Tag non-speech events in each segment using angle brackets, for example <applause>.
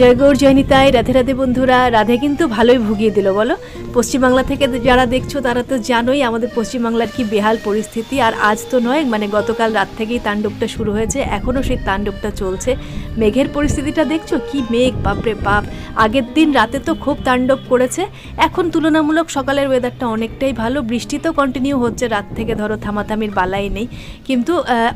জয় গৌর জয়নিতাই রাধে রাধে বন্ধুরা, রাধে কিন্তু ভালোই ভুগিয়ে দিল, বলো? পশ্চিমবাংলা থেকে যারা দেখছ, তারা তো জানোই আমাদের পশ্চিমবাংলার কি বেহাল পরিস্থিতি। আর আজ তো নয় মানে গতকাল রাত থেকেই তাণ্ডবটা শুরু হয়েছে। এখনও সেই তাণ্ডবটা চলছে। মেঘের পরিস্থিতিটা দেখছ? কি মেঘ, বাপরে বাপ! আগের দিন রাতে তো খুব তাণ্ডব করেছে। এখন তুলনামূলক সকালের ওয়েদারটা অনেকটাই ভালো। বৃষ্টি তো কন্টিনিউ হচ্ছে রাত থেকে, ধরো থামাথামির বালাই নেই। কিন্তু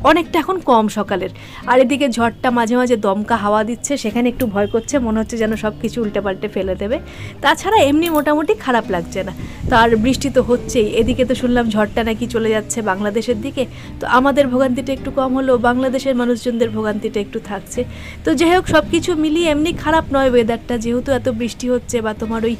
অনেকটা এখন কম সকালের। আর এদিকে ঝড়টা মাঝে মাঝে দমকা হাওয়া দিচ্ছে, সেখানে একটু ভয় করছে। মনে হচ্ছে যেন সব কিছু উল্টে পাল্টে ফেলে দেবে। তাছাড়া এমনি মোটামুটি খারাপ লাগছে না। তো আর বৃষ্টি তো হচ্ছেই। এদিকে তো শুনলাম ঝড়টা নাকি চলে যাচ্ছে বাংলাদেশের দিকে। তো আমাদের ভোগান্তিটা একটু কম হলেও বাংলাদেশের মানুষজনদের ভোগান্তিটা একটু থাকছে। তো যাই হোক সব কিছু মিলিয়ে এমনি খারাপ নয় ওয়েদারটা যেহেতু এত বৃষ্টি হচ্ছে বা তোমার ওই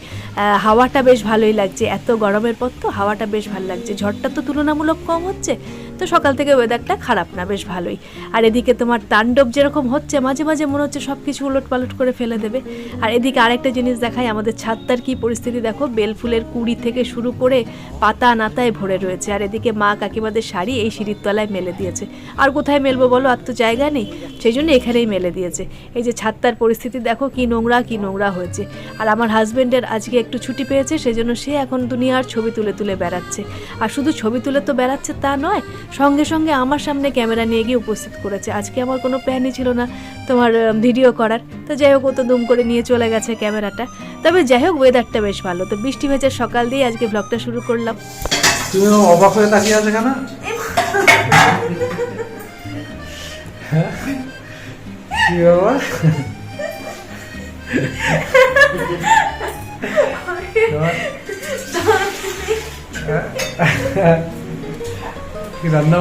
হাওয়াটা বেশ ভালোই লাগছে। এত গরমের পর তো হাওয়াটা বেশ ভালো লাগছে। ঝড়টা তো তুলনামূলক কম হচ্ছে। তো সকাল থেকে ওয়েদারটা খারাপ না, বেশ ভালোই। আর এদিকে তোমার তাণ্ডব যেরকম হচ্ছে, মাঝে মাঝে মনে হচ্ছে সব কিছু উলট পালট করে ফেলে দেবে। আর এদিকে আরেকটা জিনিস দেখায় আমাদের ছাদটার কি পরিস্থিতি দেখো? বেলফুলের কুড়ি থেকে শুরু করে পাতা নাতায় ভরে রয়েছে। আর এদিকে মা কাকিমাদের শাড়ি এই সিঁড়ির তলায় মেলে দিয়েছে। আর কোথায় মেলবো বলো? আর তো জায়গা নেই। সেই জন্য এখানেই মেলে দিয়েছে। এই যে ছাদটার পরিস্থিতি দেখো কি নোংরা কি নোংরা হয়েছে। আর আমার হাজবেন্ডের আজকে একটু ছুটি পেয়েছে সেজন্য সে এখন দুনিয়ার ছবি তুলে তুলে বেড়াচ্ছে। আর শুধু ছবি তুলে তো বেড়াচ্ছে তা নয় সঙ্গে সঙ্গে আমার সামনে ক্যামেরা নিয়ে গিয়ে উপস্থিত করেছে। আজকে আমার কোনো প্ল্যানই ছিল না তোমার ভিডিও করার। তো যাই হোক ও তো দুম করে নিয়ে চলে গেছে ক্যামেরাটা। তবে যাই হোক ওয়েদারটা বেশ ভালো। তো বৃষ্টি ভেজার সকাল দিয়ে আজকে ব্লগটা শুরু করলাম। তুমি অবাক হয়ে তাকিয়ে আছে কেন? হ্যাঁ? কি বাবা কি রান্না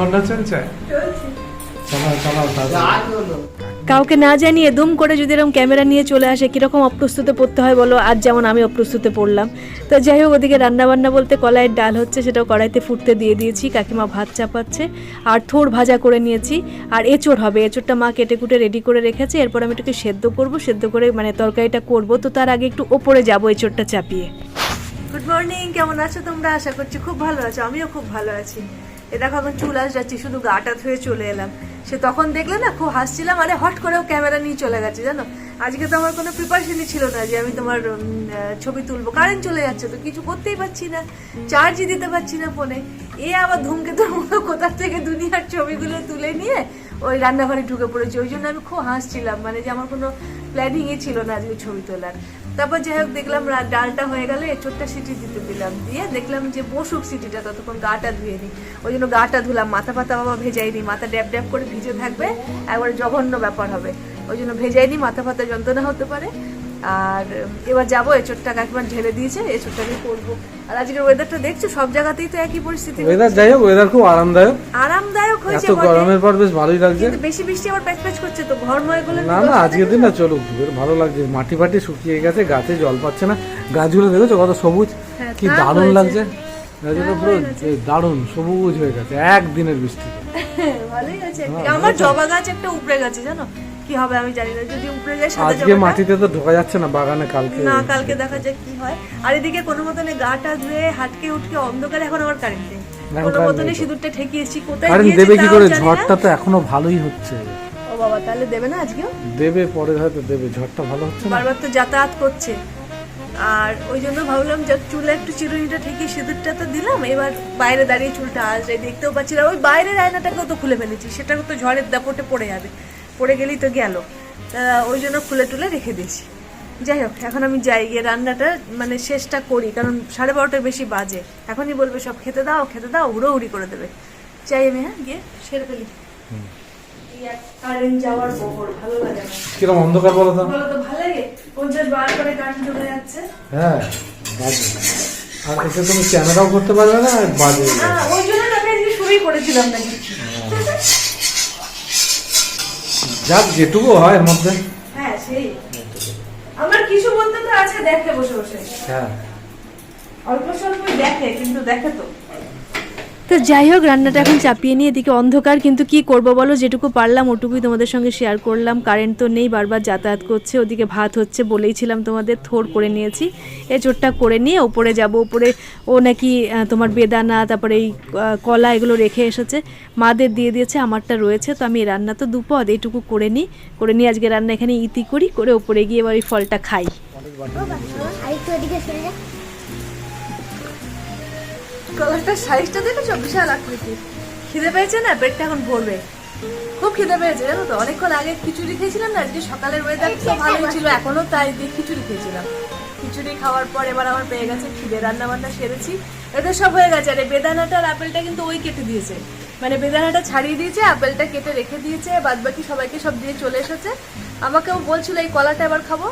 কাউকে না জানিয়ে দুম করে যদি এরকম ক্যামেরা নিয়ে চলে আসে, কীরকম অপ্রস্তুতে পড়তে হয় বলো? আজ যেমন আমি অপ্রস্তুতে পড়লাম। তো যাই হোক, ওদিকে রান্নাবান্না বলতে কলাইয়ের ডাল হচ্ছে, সেটাও কড়াইতে ফুটতে দিয়ে দিয়েছি। কাকিমা ভাত চাপাচ্ছে, আর থোড় ভাজা করে নিয়েছি। আর এঁচড় হবে, এঁচড়টা মা কেটে কুটে রেডি করে রেখেছে। এরপর আমি এটাকে সেদ্ধ করব, সেদ্ধ করে মানে তরকারিটা করব। তো তার আগে একটু ওপরে যাব এঁচড়টা চাপিয়ে। গুড মর্নিং কেমন আছো তোমরা? আশা করছি খুব ভালো আছো, আমিও খুব ভালো আছি। এ দেখো আমি চুল আস যাচ্ছি শুধু গাটা ধুয়ে চলে এলাম। সে তখন দেখলে না, খুব হাসছিলাম, আরে হট করেও ক্যামেরা নিয়ে চলে গেছে, জানো? আজকে তো আমার কোনো প্রিপারেশনই ছিল না যে আমি তোমার ছবি তুলবো। কারেন্ট চলে যাচ্ছে তো, কিছু করতেই পারছি না চার্জই দিতে পারছি না ফোনে এ আবার ধূমকেতুর মতো কোথার থেকে দুনিয়ার ছবিগুলো তুলে নিয়ে ওই রান্নাঘরে ঢুকে পড়েছি। ওই জন্য আমি খুব হাসছিলাম মানে যে আমার কোনো প্ল্যানিংই ছিল না আজকে ছবি তোলার। তারপর যাই হোক, দেখলাম ডালটা হয়ে গেলে এঁচোড়টা সিটি দিতে দিলাম। দিয়ে দেখলাম যে বসুক সিটিটা, ততক্ষণ গাটা ধুয়ে নিই ওই জন্য গাটা ধুলাম, মাথা পাতা বাবা ভেজাই ভেজাইনি মাথা ড্যাপ ড্যাপ করে ভিজে থাকবে, একবারে জঘন্য ব্যাপার হবে। ওই জন্য ভেজাই ভেজাইনি মাথা ফাতা যন্ত্রণা হতে পারে। আর এবার যাব এঁচোড়টা কাকিমার ঢেলে দিয়েছে এঁচোড়টা আমি করব আর আজকের ওয়েদারটা দেখছ সব জায়গাতেই তো একই পরিস্থিতি ওয়েদার যাই হোক ওয়েদার খুব আরামদায়ক। আরামদায়ক হয়েছে এত গরমের পর বেশ ভালোই লাগছে। কিন্তু বেশি বৃষ্টি আবার প্যাচ প্যাচ করছে তো ঘর ময়গুলো না না আজকের দিন না বেশ ভালো লাগছে। মাটি ফাটি শুকিয়ে গেছে গাছে জল পাচ্ছে না। গাছগুলো দেখেছ কত সবুজ? হ্যাঁ, কি দারুণ লাগছে। গাছগুলো পুরো দারুণ সবুজ হয়ে গেছে একদিনের বৃষ্টি। <laughs> ভালোই আছে হ্যাঁ, আমার জবা গাছ একটা উপরে গেছে জানো? কি হবে আমি জানি না যদি উপরে যায় সাদা আজকে মাটিতে তো ঢোকা যাচ্ছে না বাগানে কালকে। না কালকে দেখা যাক কি হয়। আর এদিকে কোনো মতনে গাটা ধুয়ে হাটকে উঠকে অন্ধকারে এখন আমার কারেন্ট নেই। কোনো মতনে সিঁদুরটা ঠেকিয়েছি কোথায় কারণ দেবে কি করে? ঝড়টা তো এখনও ভালোই হচ্ছে। ও বাবা তাহলে দেবে না আজকেও? দেবে পরে হয়তো দেবে। ঝড়টা ভালো হচ্ছে বারবার তো যাতায়াত করছে। আর ওই জন্য ভাবলাম যে চুলে একটু চিরুনিটা ঠেকিয়ে সিঁদুরটা তো দিলাম এবার বাইরে দাঁড়িয়ে চুলটা আসবে। দেখতেও পাচ্ছি না ওই বাইরের আয়নাটাকেও তো খুলে ফেলেছি সেটা তো ঝড়ের দাপটে পড়ে যাবে। পড়ে গেলেই তো গেল। ওই জন্য খুলে টুলে রেখে দিয়েছি। যাই হোক এখন আমি যাই গিয়ে রান্নাটা মানে শেষটা করি কারণ সাড়ে বারোটার বেশি বাজে। এখনই বলবে সব খেতে দাও খেতে দাও উড়ো উড়ি করে দেবে। চাই আমি হ্যাঁ গিয়ে সেরে ফেলি। কারেন্ট যাওয়ার বহর ভালো লাগে না অন্ধকার বলো তো। বলো তো ভালো লাগে? পঞ্চাশ বার করে কারেন্ট চলে যাচ্ছে। হ্যাঁ বাজে। আর এতে তুমি ক্যামেরাও করতে পারবে না বাজে ওই জন্য আমি আজকে শুরুই করেছিলাম নাকি? যাক যেটুকু হয় এর মধ্যে। হ্যাঁ সেই। আমার কিছু বলতে তো আছে দেখে বসে বসে। হ্যাঁ। অল্প স্বল্পই দেখে কিন্তু দেখে তো। তো যাই হোক, রান্নাটা এখন চাপিয়ে নিয়ে এদিকে অন্ধকার, কিন্তু কি করব বলো? যেটুকু পারলাম ওটুকুই তোমাদের সঙ্গে শেয়ার করলাম। কারেন্ট তো নেই, বারবার যাতায়াত করছে, ওদিকে ভাত হচ্ছে বলেইছিলাম তোমাদের, থোর করে নিয়েছি। এই চোরটা করে নিয়ে ওপরে যাব, ওপরে ও নাকি তোমার বেদানা, তারপরে এই কলা এগুলো রেখে এসেছে। মাদের দিয়ে দিয়েছে, আমারটা রয়েছে, তো আমি রান্না তো দুপদ এইটুকু করে নিই। করে নিয়ে আজকে রান্না এখানে ইতি করি, করে ওপরে গিয়ে এবার ওই ফলটা খাই। কলারটার সাইজটা দেখেছ? বিশাল আকৃতি। খিদে পেয়েছে না? পেটটা এখন ভরবে। খুব খিদে পেয়েছে জানো তো? অনেকক্ষণ আগে খিচুড়ি খেয়েছিলাম না? আজকে সকালের ওয়েদার তো ভালোই ছিল এখনও তাই দিয়ে খিচুড়ি খেয়েছিলাম। খিচুড়ি খাওয়ার পর এবার আমার পেয়ে গেছে খিদে। রান্না বান্না সেরেছি। এটা সব হয়ে গেছে। আরে বেদানাটা আর আপেলটা কিন্তু ওই কেটে দিয়েছে। মানে বেদানাটা ছাড়িয়ে দিয়েছে আপেলটা কেটে রেখে দিয়েছে বাদ বাকি সবাইকে সব দিয়ে চলে এসেছে। আমাকেও বলছিল এই কলাটা এবার খাব?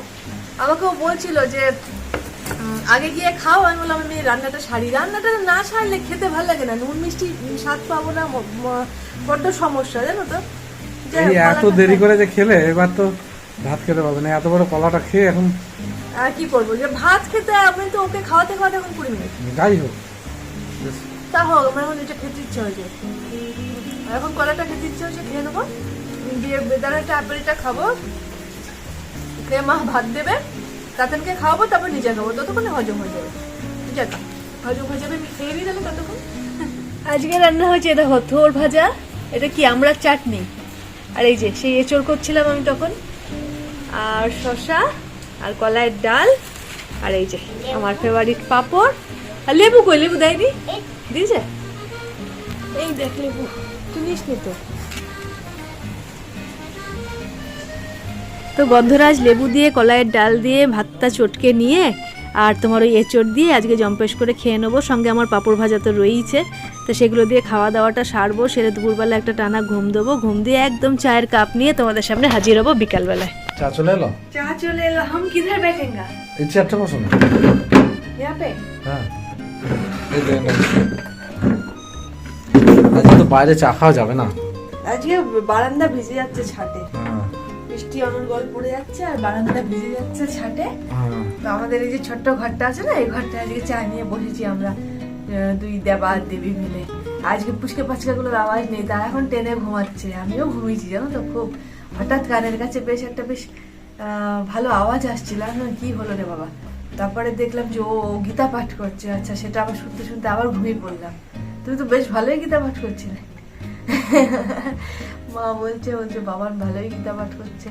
আমাকেও বলছিল যে আগে গিয়ে খাও আমি বললাম আমি রান্নাটা সারি। রান্নাটা না সারলে খেতে ভালো লাগে না। নুন মিষ্টি স্বাদ পাবো না বড্ড সমস্যা জানো তো? এত দেরি করে যে খেলে এবার তো ভাত খেতে পারবে না। এত বড় কলাটা খেয়ে এখন আর কি করব? যে ভাত খেতে আমি তো ওকে খাওয়াতে খাওয়াতে এখন কুড়ি মিনিট। যাই হোক তা হোক আমার এখন এটা খেতে ইচ্ছে হয়েছে। এখন কলাটা খেতে ইচ্ছে হয়েছে খেয়ে নেব। দিয়ে বেদানাটা আপেলটা খাব। খেয়ে মা ভাত দেবে? তাতেনকে খাওয়াবো, তারপর নিজে খাব। ততক্ষণে হজম হয়ে যাবে। যাক হজম হয়ে যাবে আমি খেয়ে নিই তাহলে ততক্ষণ। আজকে রান্না হয়েছে দেখো থোর ভাজা, এটা কি আমরা চাটনি? আর এই যে, সেই এঁচড় করছিলাম আমি তখন। আর শশা আর কলাইয়ের ডাল, আর এই যে, আমার ফেভারিট পাঁপড়। আর লেবু কই? লেবু দেয়নি? দিয়েছে? এই দেখ লেবু, তুই নিস নি তো। তো গন্ধরাজ লেবু দিয়ে কলাইয়ের ডাল দিয়ে ভাতটা চটকে নিয়ে আর তোমার ওই এঁচড় দিয়ে আজকে জম্পেশ করে খেয়ে নেবো সঙ্গে আমার পাঁপড় ভাজা তো রয়েইছে তো সেগুলো দিয়ে খাওয়া দাওয়াটা সারবো সেরে দুপুরবেলা একটা টানা ঘুম দেবো ঘুম দিয়ে একদম চায়ের কাপ নিয়ে তোমাদের সামনে হাজির হবো বিকালবেলায় চা চলে এলো চা চলে এলো হাম কিধার बैठेंगे এই চেয়ারটা বসো না यहाँ पे হ্যাঁ এই দেখেন না। আজকে তো বাইরে চা খাওয়া যাবে না আজকে বারান্দা ভিজে যাচ্ছে ছাটে হ্যাঁ বৃষ্টি অনর্গল পড়ে যাচ্ছে আর বারান্দা ভিজে যাচ্ছে ছাটে। হ্যাঁ। তো আমাদের এই যে ছোট্ট ঘরটা আছে না এই ঘরটা আজকে চা নিয়ে বসেছি আমরা দুই দেবা দেবী মিলে। আজকে পুচকে পাচকাগুলোর আওয়াজ নেই তারা এখন টেনে ঘুমাচ্ছে। আমিও ঘুমিয়েছি জানো তো খুব। হঠাৎ কানের কাছে বেশ একটা বেশ ভালো আওয়াজ আসছিল। বললাম, কি হলো রে বাবা? তারপরে দেখলাম যে ও ও গীতা পাঠ করছে। আচ্ছা সেটা আবার শুনতে শুনতে আবার ঘুমিয়ে পড়লাম। তুমি তো বেশ ভালোই গীতা পাঠ করছিলে। <laughs> মা বলছে বলছে বাবার ভালোই গীতা পাঠ করছে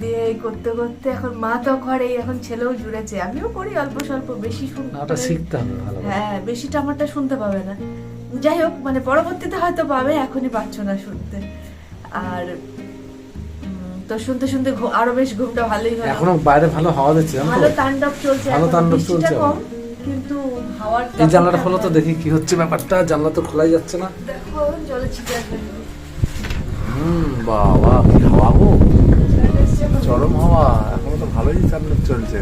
দিয়ে করতে করতে এখন মা তো এখন ছেলেও জুড়েছে। আমিও পড়ি অল্প স্বল্প বেশি শুনতে শিখতে হবে হ্যাঁ বেশিটা আমারটা শুনতে পাবে না। যাই হোক মানে পরবর্তীতে হয়তো পাবে এখনই পাচ্ছ না শুনতে। আর তো শুনতে শুনতে আরও বেশ ঘুমটা ভালোই হলো। এখনও বাইরে ভালো হাওয়া দিচ্ছে ভালো তাণ্ডব চলছে ভালো তাণ্ডব চলছে কম কিন্তু এই জানলাটা খোলো তো দেখি কি হচ্ছে ব্যাপারটা। জানলা তো খোলাই যাচ্ছে না। হুম বাবা কি হাওয়া গো। চরম হাওয়া এখনও তো ভালোই তাণ্ডব চলছে।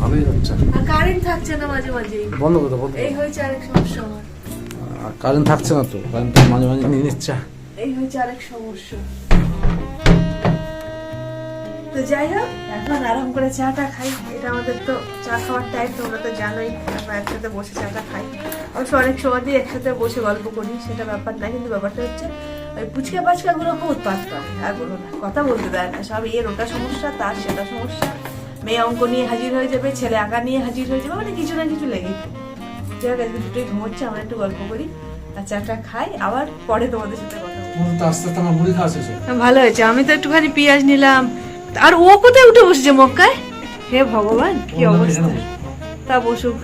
ভালোই হচ্ছে। কারেন্ট থাকছে না মাঝে মাঝে বন্ধ করো বন্ধ এই হয়েছে আরেক সমস্যা আমার। কারেন্ট থাকছে না তো? কারেন্ট মাঝে মাঝে নিয়ে নিচ্ছে। এই হয়েছে আরেক সমস্যা। তো যাই হোক এখন আরাম করে চাটা খাই এটা আমাদের তো চা খাওয়ার টাইম তোমরা তো জানোই আমরা একসাথে বসে চাটা খাই অবশ্য অনেক সময় দিয়ে একসাথে বসে গল্প করি সেটা ব্যাপার না কিন্তু ব্যাপারটা হচ্ছে ওই পুচকা পাচকাগুলো খুব উৎপাত করে আর বলো না কথা বলতে দেয় না সব এর ওটা সমস্যা তার সেটা সমস্যা মেয়ে অঙ্ক নিয়ে হাজির হয়ে যাবে ছেলে আঁকা নিয়ে হাজির হয়ে যাবে মানে কিছু না কিছু লেগেই। যাই হোক আজকে দুটোই ঘুমোচ্ছে আমরা একটু গল্প করি আর চাটা খাই আবার পরে তোমাদের সাথে কথা বলব। ভালো হয়েছে আমি তো একটুখানি পেঁয়াজ নিলাম আর ও কোথায় উঠে বসেছে মক্কায়? হে ভগবান কি অবস্থা? তা বসুক।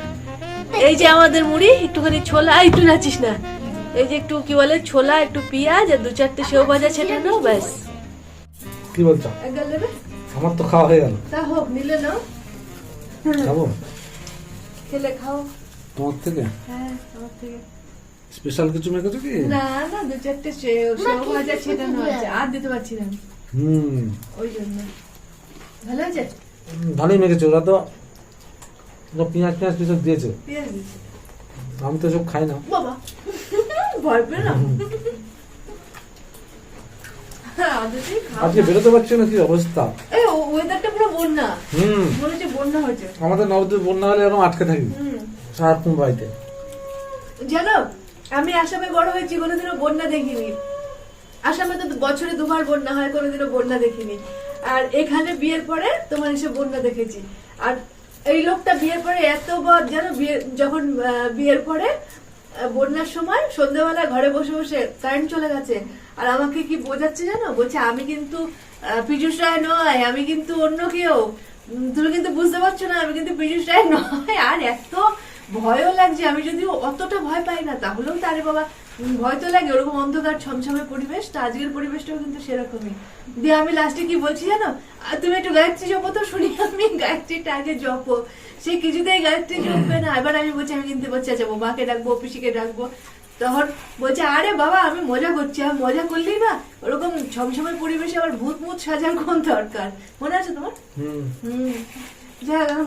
এই যে আমাদের মুড়ি একটুখানি ছোলা একটু নাচিস না। এই যে একটু কি বলে ছোলা একটু পেঁয়াজ আর দু চারটে সেও ভাজা ছেটে নাও ব্যাস। কি বলছো? আমার তো খাওয়া হয়ে গেল। তা হোক নিলে নাও। খাব? খেলে খাও। তোমার থেকে? হ্যাঁ আমার থেকে। স্পেশাল কিছু মেখেছো কি? না না দু চারটে সেও ভাজা ছেটানো আছে আর দিতে পারছি না হুম। ওই জন্য। ভালো ভালোই মেখেছো ওরা তো পেঁয়াজ পেঁয়াজ কিছু দিয়েছে। আমি তো সব খাই না। বাবা ভয় পেয়ে না। হ্যাঁ, আজকে বেরোতে পারছি না কি অবস্থা? এই ওয়েদারটা পুরো বন্যা। হুম। মনে বন্যা হয়েছে। আমাদের নবদ্বীপ বন্যা হলে এরকম আটকে থাকি। সারাক্ষণ বাড়িতে। জানো আমি আসামে বড় হয়েছি কোনোদিনও বন্যা দেখিনি। আসামে তো বছরে দুবার বন্যা হয়, কোনোদিনও বন্যা দেখিনি। আর এখানে বিয়ের পরে তোমার এসে বন্যা দেখেছি। আর এই লোকটা বিয়ের পরে এত বদ যেন বিয়ে যখন বিয়ের পরে বন্যার সময় সন্ধ্যাবেলা ঘরে বসে বসে কারেন্ট চলে গেছে। আর আমাকে কি বোঝাচ্ছে জানো? বলছে, আমি কিন্তু পীযুষ রায় নয়, আমি কিন্তু অন্য কেউ। তুমি কিন্তু বুঝতে পারছ না, আমি কিন্তু পীযুষ রায় নয়। আর এত ভয়ও লাগছে, আমি যদি অতটা ভয় পাই না, তাহলেও তারে বাবা ভয় তো লাগে ওরকম অন্ধকার ছমছমে পরিবেশ তো আজকের পরিবেশটাও কিন্তু সেরকমই। দিয়ে আমি লাস্টে কি বলছি জানো? তুমি একটু গায়ত্রী জপো তো শুনি <laughs> আমি গায়ত্রীটা আগে জপো। সে কিছুতেই গায়ত্রী জপবে না। এবার আমি বলছি আমি কিন্তু বলছি যাব মাকে ডাকবো পিসিকে ডাকবো। তখন বলছে আরে বাবা আমি মজা করছি। আমি মজা করলেই না ওরকম ছমছমে পরিবেশে আবার ভূত মুত সাজার কোন দরকার? মনে আছে তোমার? হুম।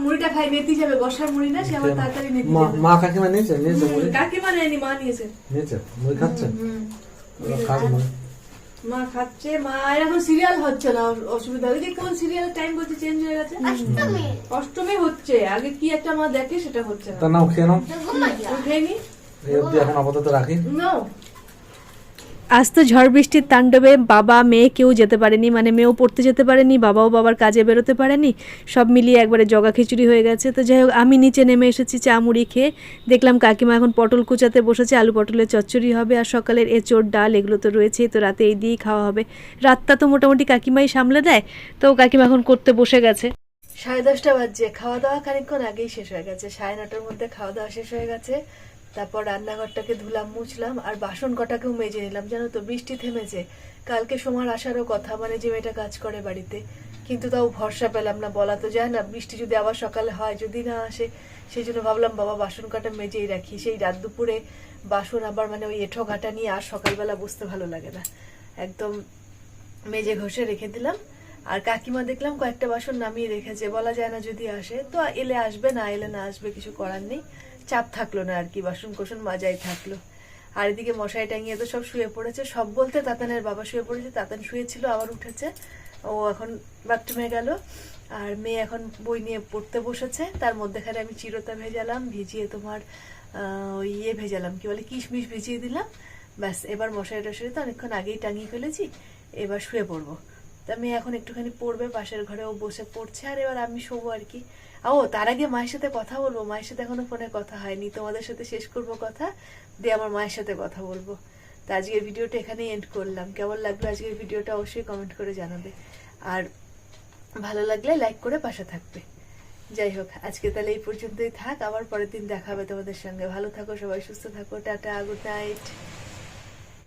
মুড়িটা খাই নেতি যাবে বসার মুড়ি না সে আবার তাড়াতাড়ি নেতি মা কাকিমা নিয়েছে নিয়েছে মুড়ি? কাকিমা নেয়নি মা নিয়েছে। নিয়েছে? মুড়ি খাচ্ছে? হুম। ওরা খাক মুড়ি মা খাচ্ছে মা এখন সিরিয়াল হচ্ছে না অসুবিধা যে কোন সিরিয়াল টাইম বলছে চেঞ্জ হয়ে গেছে? অষ্টমী। অষ্টমী হচ্ছে আগে কি একটা মা দেখে সেটা হচ্ছে না। তার নাও খেয়ে নাও। তো উঠেনি এই এখন আপাতত রাখি। নাও। আজ তো ঝড় বৃষ্টির তাণ্ডবে বাবা, মেয়ে কেউ যেতে পারেনি মানে মেয়েও পড়তে যেতে পারেনি, বাবাও বাবার কাজে বেরোতে পারেনি, সব মিলিয়ে একবারে জগা খিচুড়ি হয়ে গেছে। তো যাই হোক, আমি নিচে নেমে এসেছি চা মুড়ি খেয়ে। দেখলাম কাকিমা এখন পটল কুচাতে বসেছে, আলু পটলের চচ্চড়ি হবে আর সকালের এঁচোড় ডাল, এগুলো তো রয়েছেই, তো রাতে এই দিয়েই খাওয়া হবে। রাতটা তো মোটামুটি কাকিমাই সামলে দেয়, তো কাকিমা এখন করতে বসে গেছে। সাড়ে দশটা বাজছে, খাওয়া দাওয়া খানিকক্ষণ আগেই শেষ হয়ে গেছে, সাড়ে নটার মধ্যে খাওয়া দাওয়া শেষ হয়ে গেছে। তারপর রান্নাঘরটাকে ধুলাম, মুছলাম আর বাসন কটাকেও মেজে নিলাম। জানো তো, বৃষ্টি থেমেছে। কালকে সোমার আসারও কথা মানে যে মেয়েটা কাজ করে বাড়িতে। কিন্তু তাও ভরসা পেলাম না, বলা তো যায় না, বৃষ্টি যদি আবার সকালে হয়, যদি না আসে সেই জন্য ভাবলাম, বাবা, বাসন কাটা মেজেই রাখি। সেই রাত দুপুরে বাসন আবার মানে ওই এঁঠো ঘাটা নিয়ে আর সকালবেলা বসতে ভালো লাগে না। একদম মেজে ঘষে রেখে দিলাম। আর কাকিমা দেখলাম কয়েকটা বাসন নামিয়ে রেখেছে, বলা যায় না যদি আসে। তো এলে আসবে, না এলে না আসবে, কিছু করার নেই। চাপ থাকল না আর কি, বাসন কোসন মাজাই থাকল। আর এদিকে মশাই টাঙিয়ে তো সব শুয়ে পড়েছে। সব বলতে তাতানের বাবা শুয়ে পড়েছে, তাতান শুয়েছিল, আবার উঠেছে। ও এখন বাথরুমে গেল, আর মেয়ে এখন বই নিয়ে পড়তে বসেছে। তার মধ্যেখানে আমি চিরতা ভেজালাম, ভিজিয়ে তোমার ওই ইয়ে ভেজালাম, কি বলে, কিশমিশ ভিজিয়ে দিলাম। ব্যাস, এবার মশারি টশারি তো অনেকক্ষণ আগেই টাঙিয়ে ফেলেছি, এবার শুয়ে পড়ব। তা মেয়ে এখন একটুখানি পড়বে, পাশের ঘরে ও বসে পড়ছে। আর এবার আমি শোবো আর কি। ও, তার আগে মায়ের সাথে কথা বলব। মায়ের সাথে এখনও ফোনে কথা হয়নি। তোমাদের সাথে শেষ করব কথা, দিয়ে আমার মায়ের সাথে কথা বলব। তো আজকের ভিডিওটা এখানেই এন্ড করলাম। কেমন লাগল আজকের ভিডিওটা অবশ্যই কমেন্ট করে জানাবে। আর ভালো লাগলে লাইক করে পাশে থাকবে। যাই হোক, আজকে তাহলে এই পর্যন্তই থাক। আবার পরের দিন দেখা হবে তোমাদের সঙ্গে। ভালো থাকো, সবাই সুস্থ থাকো। Tata good night